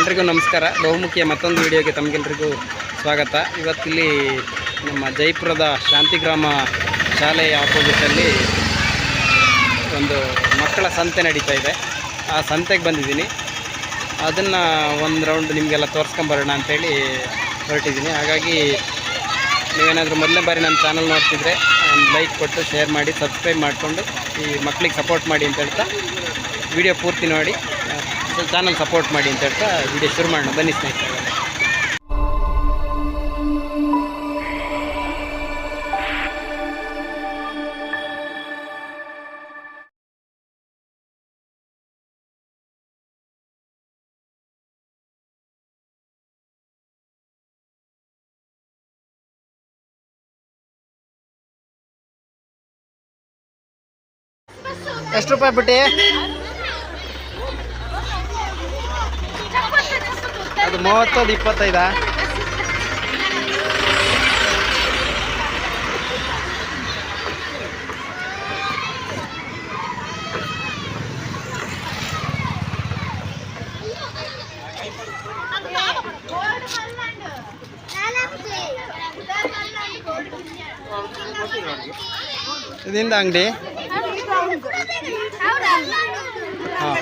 ಎಲ್ರಿಗೂ ನಮಸ್ಕಾರ. ಬಹುಮುಖಿಯ ಮತ್ತೊಂದು ವಿಡಿಯೋಗೆ ತಮಗೆಲ್ರಿಗೂ ಸ್ವಾಗತ. ಇವತ್ತಿಲ್ಲಿ ನಮ್ಮ ಜೈಪುರದ ಶಾಂತಿಗ್ರಾಮ ಶಾಲೆಯ ಆಪೋಸಿಟಲ್ಲಿ ಒಂದು ಮಕ್ಕಳ ಸಂತೆ ನಡೀತಾ ಇದೆ. ಆ ಸಂತೆಗೆ ಬಂದಿದ್ದೀನಿ. ಅದನ್ನು ಒಂದು ರೌಂಡ್ ನಿಮಗೆಲ್ಲ ತೋರಿಸ್ಕೊಂಬರೋಣ ಅಂತೇಳಿ ಹೊರಟಿದ್ದೀನಿ. ಹಾಗಾಗಿ ನೀವೇನಾದರೂ ಮೊದಲನೇ ಬಾರಿ ನನ್ನ ಚಾನಲ್ ನೋಡ್ತಿದ್ರೆ ಒಂದು ಲೈಕ್ ಕೊಟ್ಟು ಶೇರ್ ಮಾಡಿ ಸಬ್ಸ್ಕ್ರೈಬ್ ಮಾಡಿಕೊಂಡು ಈ ಮಕ್ಕಳಿಗೆ ಸಪೋರ್ಟ್ ಮಾಡಿ ಅಂತ ಹೇಳ್ತಾ ವಿಡಿಯೋ ಪೂರ್ತಿ ನೋಡಿ. ಚಾನಲ್ ಸಪೋರ್ಟ್ ಮಾಡಿ ಅಂತ ಹೇಳ್ತಾ ವಿಡಿಯೋ ಶುರು ಮಾಡೋಣ. ಬನ್ನಿ ಸ್ನೇಹಿತರೆ. ಎಷ್ಟು ರೂಪಾಯಿ ಬಿಟ್ಟು? ಅದು ಮೂವತ್ತೊಂದು ಇಪ್ಪತ್ತೈದಾ? ಇದರಿಂದ ಅಂಗಡಿ? ಹಾಂ.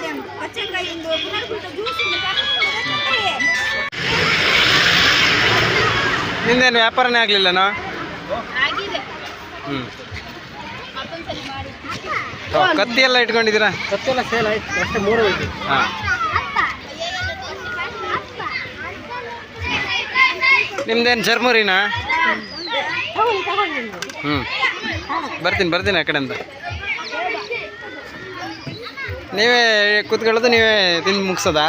ನಿಂದೇನು ವ್ಯಾಪಾರನೇ ಆಗಲಿಲ್ಲನಾ ಹ್ಞೂ ಕತ್ತಿ ಎಲ್ಲ ಇಟ್ಕೊಂಡಿದ್ದೀರಾ? ಸೇಲ್ ಆಯ್ತು ಅಷ್ಟೇ ಮೂರು ಹೋಯ್ತು ಹಾಂ. ನಿಮ್ದೇನು ಜರ್ಮುರಿನಾ? ಹ್ಞೂ ಬರ್ತೀನಿ ಬರ್ತೀನಿ ಆ ಕಡೆಯಿಂದ. ನೀವೇ ಕೂತ್ಕೊಳ್ಳೋದು ನೀವೇ ತಿಂದು ಮುಗಿಸೋದಾ?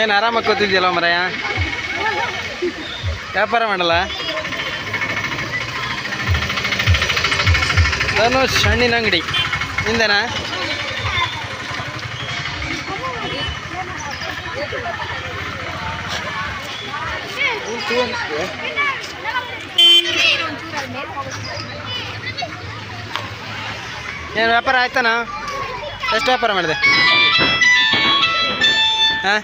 ಏನು ಆರಾಮಾಗಿ ಕೂತಿದ್ಯಲ್ಲ ಮರಯ್ಯ ವ್ಯಾಪಾರ ಮಾಡಲ್ಲ ಧನುಷ್ ಹಣ್ಣಿನ ಅಂಗಡಿ ನಿಂದೇನಾ ಏನು ವ್ಯಾಪಾರ ಆಯ್ತಾನ ಎಷ್ಟು ವ್ಯಾಪಾರ ಮಾಡಿದೆ? ಹಾಂ?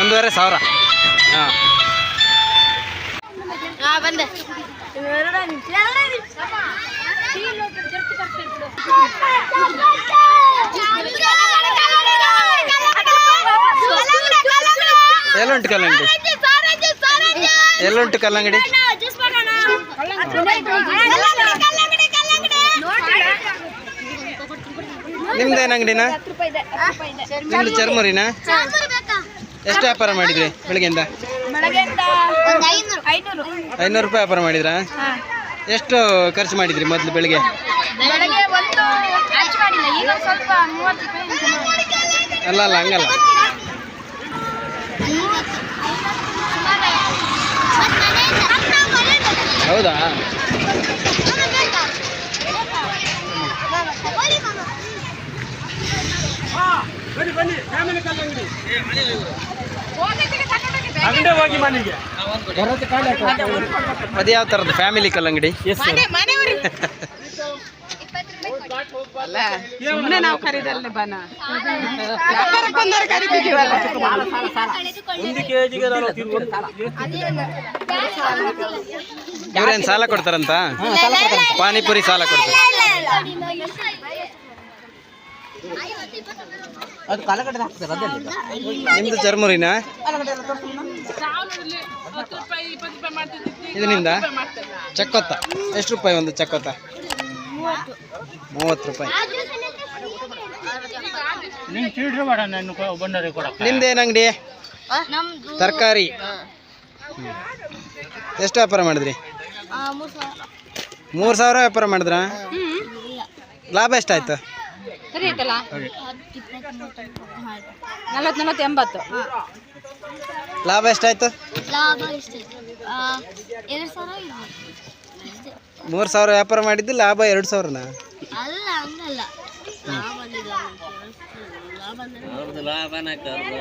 ಒಂದೂವರೆ ಸಾವಿರ. ಹಾಂ. ಬಂದೆ. ಎಲ್ಲುಂಟು ಕಲ್ಲಂಗಡಿ? ಎಲ್ಲುಂಟು ಕಲ್ಲಂಗಡಿ? ನಿಮ್ದೇನು ಅಂಗಡಿನ? ನಿಮ್ದು ಚರ್ಮುರಿನಾ? ಎಷ್ಟು ವ್ಯಾಪಾರ ಮಾಡಿದ್ರಿ ಬೆಳಗ್ಗೆಯಿಂದ? ಐನೂರು ರೂಪಾಯಿ ವ್ಯಾಪಾರ ಮಾಡಿದ್ರಾ? ಎಷ್ಟು ಖರ್ಚು ಮಾಡಿದ್ರಿ ಮೊದಲು ಬೆಳಿಗ್ಗೆ? ಅಲ್ಲ ಅಲ್ಲ, ಹಂಗಲ್ಲ. ಹೌದಾ? ಬನ್ನಿ ಬನ್ನಿ ಫ್ಯಾಮಿಲಿ ಕಲ್ಲಂಗಡಿ ಅಂಗಡಿ ಹೋಗಿ ಮನೆಗೆ. ಅದು ಯಾವ ಥರದ್ದು? ಫ್ಯಾಮಿಲಿ ಕಲ್ಲಂಗಡಿ? ಎಸ್ ಸುಮ್ಮನೆ ನಾವು ಕರೀದಲ್ಲ ಬನ. ವ್ಯಾಪಾರಕ್ಕೆ ಬಂದವ್ರು ಕರಿತಿದ್ದೀವಲ್ಲ ಒಂದು ಕೆಜಿಗೆ ಇವ್ರೇನು ಸಾಲ ಕೊಡ್ತಾರಂತ? ಪಾನಿಪುರಿ ಸಾಲ ಕೊಡ್ತಾರೆ. ಅದು ಕಲಗಡೆ ಹಾಕ್ತಾರೆ ಅದೇ ನಿಮ್ದು ಚರ್ಮರಿನ? ಇದರಿಂದ ಚಕ್ಕೊತ್ತ. ಎಷ್ಟು ರೂಪಾಯಿ ಒಂದು ಚಕ್ಕೊತ್ತ? ಮೂವತ್ತು ರೂಪಾಯಿ. ನಿಮ್ದೇನು ಅಂಗಡಿ? ತರಕಾರಿ. ಎಷ್ಟು ವ್ಯಾಪಾರ ಮಾಡಿದ್ರಿ? ಮೂರು ಸಾವಿರ. ವ್ಯಾಪಾರ ಮಾಡಿದ್ರಾ? ಲಾಭ ಎಷ್ಟಾಯ್ತು? ಸರಿ ಐತಲ್ಲ ನಲವತ್ತು ನಲವತ್ತು ಎಂಬತ್ತು. ಲಾಭ ಎಷ್ಟಾಯ್ತು? ಲಾಭ ಎರಡು ಸಾವಿರ ಮೂರು ಸಾವಿರ ವ್ಯಾಪಾರ ಮಾಡಿದ್ದು ಲಾಭ ಎರಡು ಸಾವಿರನ? ಅಲ್ಲ ಹಂಗಲ್ಲ. ಲಾಭ ಲಾಭನ ಕರ್ದು.